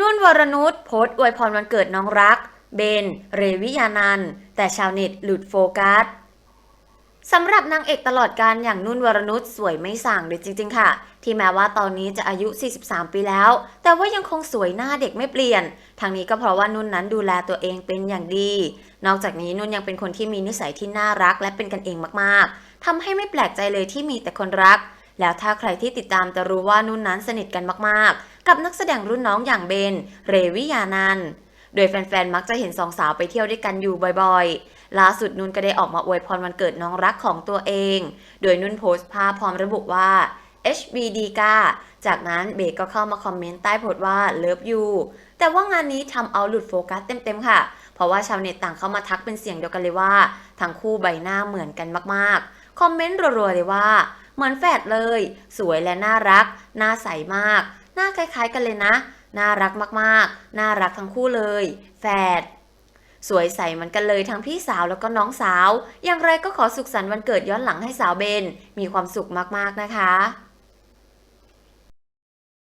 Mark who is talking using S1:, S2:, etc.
S1: นุ่นวรนุชโพสต์อวยพรวันเกิดน้องรัก เบน เรวิยานัน แต่ชาวเน็ตหลุดโฟกัสสำหรับนางเอกตลอดการอย่างนุ่นวรนุชสวยไม่สั่งเลยจริง ๆ ค่ะ ที่แม้ว่าตอนนี้จะอายุ 43 ปีแล้ว แต่ว่ายังคงสวยหน้าเด็กไม่เปลี่ยน ทางนี้ก็เพราะว่านุ่นนั้นดูแลตัวเองเป็นอย่างดี นอกจากนี้นุ่นยังเป็นคนที่มีนิสัยที่น่ารักและเป็นกันเองมากๆทำให้ไม่แปลกใจเลยที่มีแต่คนรัก แล้วถ้าใครที่ติดตามจะรู้ว่านุ่นนั้นสนิทกันมากๆ กับนักแสดงรุ่นน้องอย่างเบน เรวิยานันโดยแฟนๆ มักจะเห็นสองสาวไปเที่ยวด้วยกันอยู่บ่อยๆ ล่าสุดนุ่นก็ได้ออกมาอวยพรวันเกิดน้องรักของตัวเอง โดยนุ่นโพสต์ภาพพร้อมระบุว่า HBD กาจากนั้นเบก็เข้ามาคอมเมนต์ใต้โพสต์ว่า Love you แต่ว่างานนี้ทำเอาหลุดโฟกัสเต็มๆ ค่ะ เพราะว่าชาวเน็ตต่างเข้ามาทักเป็นเสียงเดียวกันเลยว่า ทั้งคู่ใบหน้าเหมือนกันมากๆ คอมเมนต์รัวๆเลยว่า เหมือนแฝดเลย สวยและน่ารัก น่าใสมาก หน้าคล้ายๆกันเลยนะ น่ารักมากๆ น่ารักทั้งคู่เลย แฝดสวยใสเหมือนกันเลยทั้งพี่สาวแล้วก็น้องสาว อย่างไรก็ขอสุขสันต์วันเกิดย้อนหลังให้สาวเบน มีความสุขมากๆนะคะ